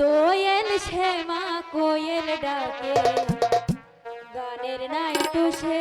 দোয়েল শ্যামা কোয়েল ডাকে। গানের নাই তো সে